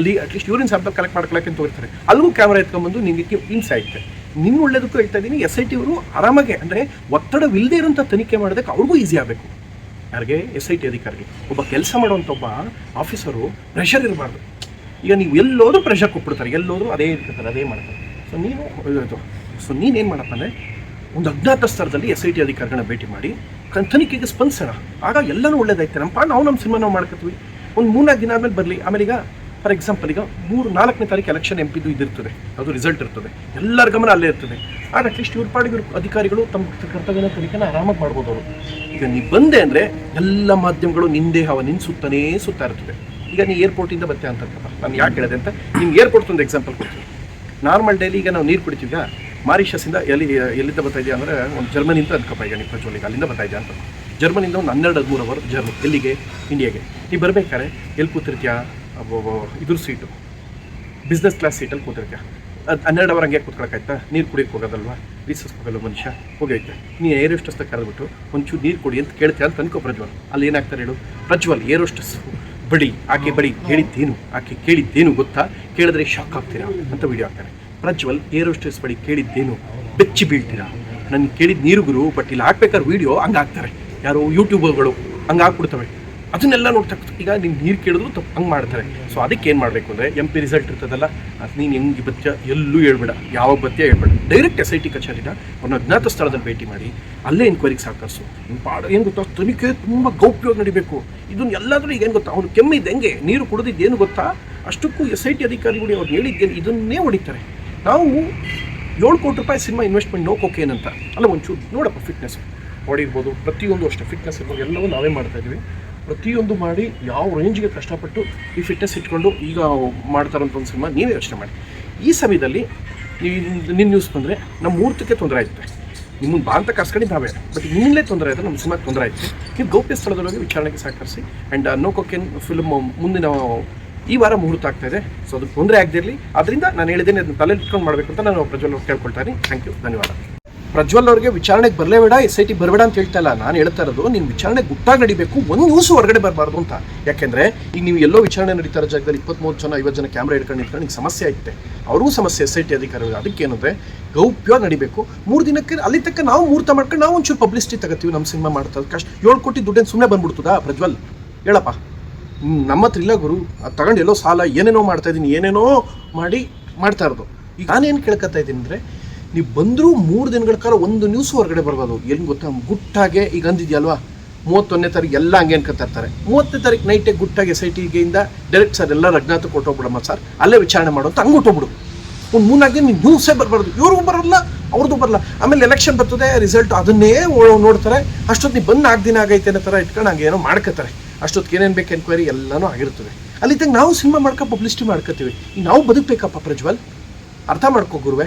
ಅಲ್ಲಿ at least urine sample collect ಮಾಡ್ಕೊಳಕ್ಕೆ ಅಂತ ಹೋಗ್ತಾರೆ. ಅಲ್ಲೂ ಕ್ಯಾಮ್ರಾ ಎತ್ಕೊಂಡ್ಬಂದು ನಿಮಗೆ ಇನ್ಸ್ ಆಯ್ತು ನಿಮ್ಮ ಒಳ್ಳೇದಕ್ಕೂ ಹೇಳ್ತಾ ಇದ್ದೀನಿ ಎಸ್ ಐ ಟಿ ಅವರು ಆರಾಮಾಗೆ, ಅಂದರೆ ಒತ್ತಡವಿಲ್ಲದೆ ಇರೋಂಥ ತನಿಖೆ ಮಾಡೋದಕ್ಕೆ ಅವ್ರಿಗೂ ಈಸಿ ಆಗಬೇಕು. ಯಾರಿಗೆ? ಎಸ್ ಐ ಟಿ ಅಧಿಕಾರಿಗೆ. ಒಬ್ಬ ಕೆಲಸ ಮಾಡುವಂಥ ಒಬ್ಬ ಆಫೀಸರು ಪ್ರೆಷರ್ ಇರಬಾರ್ದು. ಈಗ ನೀವು ಎಲ್ಲೋದ್ರೂ ಪ್ರೆಷರ್ ಕೊಟ್ಬಿಡ್ತಾರೆ, ಎಲ್ಲೋದ್ರೂ ಅದೇ ಇರ್ತಾರೆ ಅದೇ ಮಾಡ್ತಾರೆ. ಸೊ ನೀನು ಸೊ ನೀನೇನು ಮಾಡಪ್ಪ ಅಂದರೆ ಒಂದು ಅಜ್ಞಾತ ಸ್ಥಳದಲ್ಲಿ ಎಸ್ ಐ ಟಿ ಅಧಿಕಾರಿಗಳನ್ನ ಭೇಟಿ ಮಾಡಿ ತನಿಖೆಗೆ ಸ್ಪಂದಿಸೋಣ. ಆಗ ಎಲ್ಲನೂ ಒಳ್ಳೇದಾಯ್ತು. ನಮ್ಮ ನಾವು ನಮ್ಮ ಸಿನಿಮಾ ನಾವು ಮಾಡ್ಕೊತೀವಿ ಒಂದು ಮೂರ್ನಾಲ್ಕು ದಿನ ಆದಮೇಲೆ ಬರಲಿ. ಆಮೇಲೆ ಈಗ ಫಾರ್ ಎಕ್ಸಾಂಪಲ್ ಈಗ ಮೂರು, ನಾಲ್ಕನೇ ತಾರೀಕು ಎಲೆಕ್ಷನ್ ಎಂ ಪಿದು ಇದಿರ್ತದೆ. ಅದು ರಿಸಲ್ಟ್ ಇರ್ತದೆ. ಎಲ್ಲರ ಗಮನ ಅಲ್ಲೇ ಇರ್ತದೆ. ಆಗ ಅಟ್ಲೀಸ್ಟ್ ಇವ್ರ ಪಾಡಿಗೆ ಅಧಿಕಾರಿಗಳು ತಮ್ಮ ಕರ್ತವ್ಯನ ತನಿಖೆನ ಆರಾಮಾಗಿ ಮಾಡ್ಬೋದು ಅವರು. ಈಗ ನೀವು ಬಂದೆ ಅಂದರೆ ಎಲ್ಲ ಮಾಧ್ಯಮಗಳು ನಿಂದೆ ಹವ ನಿನ್ ಸುತ್ತನೇ ಸುತ್ತಾ ಇರ್ತದೆ. ಈಗ ನೀ ಏರ್ಪೋರ್ಟಿಂದ ಬರ್ತೀಯ ಅಂತ ನಾನು ಯಾಕೆ ಹೇಳಿದೆ ಅಂತ ನಿಮ್ಗೆ ಏರ್ಪೋರ್ಟ್ ಒಂದು ಎಕ್ಸಾಂಪಲ್ ಕೊಡ್ತೀನಿ. ನಾರ್ಮಲ್ ಡೈಲಿ ಈಗ ನಾವು ನೀರು ಕುಡಿತೀವಿ ಮಾರಿಷಸಿಂದ ಎಲ್ಲಿ, ಎಲ್ಲಿಂದ ಬರ್ತಾ ಇದೆಯಾ ಅಂದರೆ ಒಂದು ಜರ್ಮನಿಂದ ಅನ್ಕಪ್ಪ ಈಗ ನೀವು ಪ್ರಜ್ವಲ್ ಈಗ ಅಲ್ಲಿಂದ ಬರ್ತಾ ಇದೆಯಾ ಅಂತ. ಜರ್ಮನಿಂದ ಒಂದು ಹನ್ನೆರಡು ಹದಿಮೂರು ಅವರ್ ಜರ್ಮನ್ ಎಲ್ಲಿಗೆ? ಇಂಡಿಯಾಗೆ ನೀವು ಬರ್ಬೇಕಾದ್ರೆ ಎಲ್ಲಿ ಕೂತಿರ್ತೀಯಾ? ಇದ್ರ ಸೀಟು ಬಿಸ್ನೆಸ್ ಕ್ಲಾಸ್ ಸೀಟಲ್ಲಿ ಕೂತಿರ್ತೀಯ. ಅದು ಹನ್ನೆರಡು ಅವರ್ ಹಂಗೆ ಕೂತ್ಕೊಳಕಾಯ್ತಾ ನೀರು ಕುಡಿಯೋಕೆ ಹೋಗೋದಲ್ವಾ? ಹೋಗಲ್ಲ ಮನುಷ್ಯ, ಹೋಗೈತೆ. ನೀ ಏರ್ ಹೋಸ್ಟಸ್ನ ಕರೆದ್ಬಿಟ್ಟು ಒಂಚೂರು ನೀರು ಕುಡಿ ಅಂತ ಕೇಳ್ತೀಯ ಅಂತ ಅನ್ಕೋ ಪ್ರಜ್ವಲ್. ಅಲ್ಲಿ ಏನಾಗ್ತಾರೆ ಹೇಳು? ಪ್ರಜ್ವಲ್ ಏರ್ ಹೋಸ್ಟಸ್ ಬಡಿ, ಆಕೆ ಬಡಿ, ಹೇಳಿದ್ದೇನು, ಆಕೆ ಕೇಳಿದ್ದೇನು ಗೊತ್ತಾ? ಕೇಳಿದ್ರೆ ಶಾಕ್ ಆಗ್ತೀರಾ ಅಂತ ವಿಡಿಯೋ ಹಾಕ್ತಾರೆ. ಪ್ರಜ್ವಲ್ ಏರ್ ಹೋಸ್ಟಸ್ ಬಡಿ ಕೇಳಿದ್ದೇನು, ಬೆಚ್ಚಿ ಬೀಳ್ತೀರಾ? ನನಗೆ ಕೇಳಿದ ನೀರು ಗುರು ಬಟ್ ಇಲ್ಲಿ, ಹಾಕ್ಬೇಕಾದ್ರೆ ವಿಡಿಯೋ ಹಂಗೆ ಹಾಕ್ತಾರೆ. ಯಾರೋ ಯೂಟ್ಯೂಬರ್ಗಳು ಹಂಗೆ ಹಾಕ್ಬಿಡ್ತವೆ. ಅದನ್ನೆಲ್ಲ ಕೂತು- ಈಗ ನೀನು ನೀರು ಕೇಳಿದ್ರು ತಪ್ಪು. ಹಂಗೆ ಮಾಡ್ತಾರೆ. ಸೊ ಅದಕ್ಕೆ ಏನು ಮಾಡಬೇಕು ಅಂದರೆ ಎಂ ಪಿ ರಿಸಲ್ಟ್ ಇರ್ತದಲ್ಲ, ಅದು ನೀನು ಹೆಂಗೆ ಬತ್ಯ ಎಲ್ಲೂ ಹೇಳ್ಬೇಡ. ಯಾವ ಬತ್ಯ ಹೇಳ್ಬೇಡ. ಡೈರೆಕ್ಟ್ ಎಸ್ ಐ ಟಿ ಕಚೇರಿನ ಅವ್ರನ್ನ ಅಜ್ಞಾತ ಸ್ಥಳದಲ್ಲಿ ಭೇಟಿ ಮಾಡಿ, ಅಲ್ಲೇ ಎನ್ಕ್ವೈರಿಗೆ ಸಾಕರ್ಸು. ಪಾಡ. ಏನು ಗೊತ್ತಾ? ತನಿಖೆ ತುಂಬ ಗೌಪ್ಯವಾಗಿ ನಡಿಬೇಕು. ಇದನ್ನ ಎಲ್ಲಾದರೂ ಈಗ ಏನು ಗೊತ್ತಾ? ಅವ್ನು ಕೆಮ್ಮಿದ್ದು ಹೆಂಗೆ? ನೀರು ಕುಡಿದಿದ್ದು ಏನು ಗೊತ್ತಾ? ಅಷ್ಟಕ್ಕೂ ಎಸ್ ಐ ಟಿ ಅಧಿಕಾರಿಗಳು ಅವ್ರು ಹೇಳಿದ್ದೇನು ಇದನ್ನೇ ಹೊಡಿತಾರೆ. ನಾವು ಏಳು ಕೋಟಿ ರೂಪಾಯಿ ಸಿನಿಮಾ ಇನ್ವೆಸ್ಟ್ಮೆಂಟ್ ನೋಕೋಕೆ ಏನಂತ. ಅಲ್ಲ ಒಂಚೂರು ನೋಡಪ್ಪ ಫಿಟ್ನೆಸ್ ಹೊಡಿರ್ಬೋದು ಪ್ರತಿಯೊಂದು ಅಷ್ಟೇ. ಫಿಟ್ನೆಸ್ ಇರ್ಬೋದು. ಎಲ್ಲವೂ ನಾವೇ ಮಾಡ್ತಾ ಇದ್ದೀವಿ. ಪ್ರತಿಯೊಂದು ಮಾಡಿ ಯಾವ ರೇಂಜ್ಗೆ ಕಷ್ಟಪಟ್ಟು ಈ ಫಿಟ್ನೆಸ್ ಇಟ್ಕೊಂಡು ಈಗ ಮಾಡ್ತಾರಂಥ ಒಂದು ಸಿನಿಮಾ ನೀವೇ ಯೋಚನೆ ಮಾಡಿ. ಈ ಸಮಯದಲ್ಲಿ ನಿನ್ನ ನ್ಯೂಸ್ ಬಂದರೆ ನಮ್ಮ ಮೂರ್ತಕ್ಕೆ ತೊಂದರೆ ಆಯ್ತದೆ. ನಿಮ್ಮನ್ನು ಬಾ ಅಂತ ಕರ್ಸ್ಕೊಂಡು ನಾವೇ. ಬಟ್ ನಿಮ್ಮಲ್ಲೇ ತೊಂದರೆ ಆಯಿತು ನಮ್ಮ ಸಿನಿಮಾಗೆ ತೊಂದರೆ ಆಯಿತು ನೀವು ಗೌಪ್ಯ ಸ್ಥಳದೊಳಗೆ ವಿಚಾರಣೆಗೆ ಸಹಕರಿಸಿ ಆ್ಯಂಡ್ ನೋ ಕೊಕೆನ್ ಫಿಲ್ಮ್ ಮುಂದಿನ ಈ ವಾರ ಮುಹೂರ್ತ ಆಗ್ತಾ ಇದೆ. ಸೊ ಅದು ತೊಂದರೆ ಆಗದಿರಲಿ ಅದರಿಂದ ನಾನು ಹೇಳಿದ್ದೇನೆ, ಅದನ್ನ ತಲೆ ಇಟ್ಕೊಂಡು ಮಾಡಬೇಕು ಅಂತ ನಾನು ಪ್ರಜ್ವಲ್ ಕೇಳ್ಕೊಳ್ತಾ ಕೇಳ್ಕೊಳ್ತೀನಿ ಥ್ಯಾಂಕ್ ಯು ಧನ್ಯವಾದ. ಪ್ರಜ್ವಲ್ ಅವ್ರಿಗೆ ವಿಚಾರಣೆಗೆ ಬರಲೇಬೇಡ ಎಸ್ ಐ ಟಿ ಬರಬೇಡ ಅಂತ ಹೇಳ್ತಾ ಇಲ್ಲ. ನಾನು ಹೇಳ್ತಾ ಇರೋದು, ನೀನು ವಿಚಾರಣೆ ಗುಟ್ಟಾಗಿ ನಡಿಬೇಕು. ಒಂದು ನ್ಯೂಸ್ ಹೊರಗಡೆ ಬರಬಾರ್ದು ಅಂತ. ಯಾಕೆಂದ್ರೆ, ಈಗ ನೀವು ಎಲ್ಲೋ ವಿಚಾರಣೆ ನಡೀತಾ ಇರೋ ಜಾಗದಲ್ಲಿ ಇಪ್ಪತ್ತ್ಮೂರು ಜನ, ಐವತ್ತು ಜನ ಕ್ಯಾಮ್ರಾ ಹಿಡ್ಕೊಂಡು ನಿಂತ್ಕೊಂಡು ನಿಮ್ಗೆ ಸಮಸ್ಯೆ ಆಯ್ತೆ ಅವ್ರಿಗೂ ಸಮಸ್ಯೆ ಎಸ್ ಐ ಟಿ ಅಧಿಕಾರಿಗಳು ಅದಕ್ಕೆ ಏನಂದ್ರೆ ಗೌಪ್ಯ ನಡಿಬೇಕು. ಮೂರು ದಿನಕ್ಕೆ, ಅಲ್ಲಿ ತಕ್ಕ ನಾವು ಮೂರ್ತ ಮಾಡ್ಕೊಂಡು ನಾವು ಒಂಚೂರು ಪಬ್ಲಿಸಿಟಿ ತಗೋತೀವಿ ನಮ್ಮ ಸಿನಿಮಾ ಮಾಡ್ತಾ ಕಷ್ಟ, ಏಳು ಕೋಟಿ ದುಡ್ಡೇನು ಸುಮ್ಮನೆ ಬಂದ್ಬಿಡ್ತದ ಪ್ರಜ್ವಲ್? ಹೇಳಪ್ಪ. ನಮ್ಮ ಹತ್ರ ಇಲ್ಲ ಗುರು. ಅದು ತಗೊಂಡು ಎಲ್ಲೋ ಸಾಲ, ಏನೇನೋ ಮಾಡ್ತಾ ಇದ್ದೀನಿ ಏನೇನೋ ಮಾಡಿ ಮಾಡ್ತಾ ಇರೋದು. ಈಗ ನಾನೇನು ಕೇಳ್ಕೊತಾ ಇದ್ದೀನಿ ಅಂದರೆ ನೀವು ಬಂದರೂ ಮೂರು ದಿನಗಳ ಕಾಲ ಒಂದು ನ್ಯೂಸ್ ಹೊರಗಡೆ ಬರ್ಬೋದು. ಏನು ಗೊತ್ತಾ? ಗುಟ್ಟಾಗೆ ಈಗ ಅಂದಿದೆಯಲ್ವಾ? ಮೂವತ್ತೊಂದನೇ ತಾರೀಕು ಎಲ್ಲ ಹಂಗೆ ಅನ್ಕೊತಾ ಇರ್ತಾರೆ. ಮೂವತ್ತನೇ ತಾರೀಕು ನೈಟೇ ಗುಟ್ಟಾಗಿ ಎಸ್ ಐ ಟಿಗೆಯಿಂದ ಡೈರೆಕ್ಟ್ ಸರ್ ಎಲ್ಲ ರಜ್ಞಾತ ಕೊಟ್ಟೋಗ್ಬಿಡಮ್ಮ ಸರ್ ಅಲ್ಲೇ ವಿಚಾರಣೆ ಮಾಡು ಅಂತ ಹಂಗೆ ಹೋಗ್ಬಿಡು. ಒಂದು ಮೂರ್ನಾಲ್ಕು ದಿನ ನ್ಯೂಸೇ ಬರಬಾರ್ದು. ಇವ್ರಿಗೂ ಬರಲ್ಲ ಅವ್ರದ್ದು ಬರಲ್ಲ. ಆಮೇಲೆ ಎಲೆಕ್ಷನ್ ಬರ್ತದೆ ರಿಸಲ್ಟ್ ಅದನ್ನೇ ನೋಡ್ತಾರೆ. ಅಷ್ಟೊತ್ತು ನೀವು ಬಂದು ನಾಲ್ಕು ದಿನ ಆಗೈತೆ ಅನ್ನೋ ಥರ ಇಟ್ಕೊಂಡು ಹಂಗೆ ಏನೋ ಮಾಡ್ಕೋತಾರೆ. ಅಷ್ಟೊತ್ತಿಗೆ ಏನೇನು ಬೇಕು ಎನ್ಕ್ವೈರಿ ಎಲ್ಲನೂ ಆಗಿರ್ತದೆ. ಅಲ್ಲಿ ನಾವು ಸಿನಿಮಾ ಮಾಡ್ಕೊ ಪಬ್ಲಿಸಿಟಿ ಮಾಡ್ಕೋತೀವಿ. ಈಗ ನಾವು ಬದುಕಬೇಕಪ್ಪ ಪ್ರಜ್ವಲ್. ಅರ್ಥ ಮಾಡ್ಕೋ ಗುರುವೆ.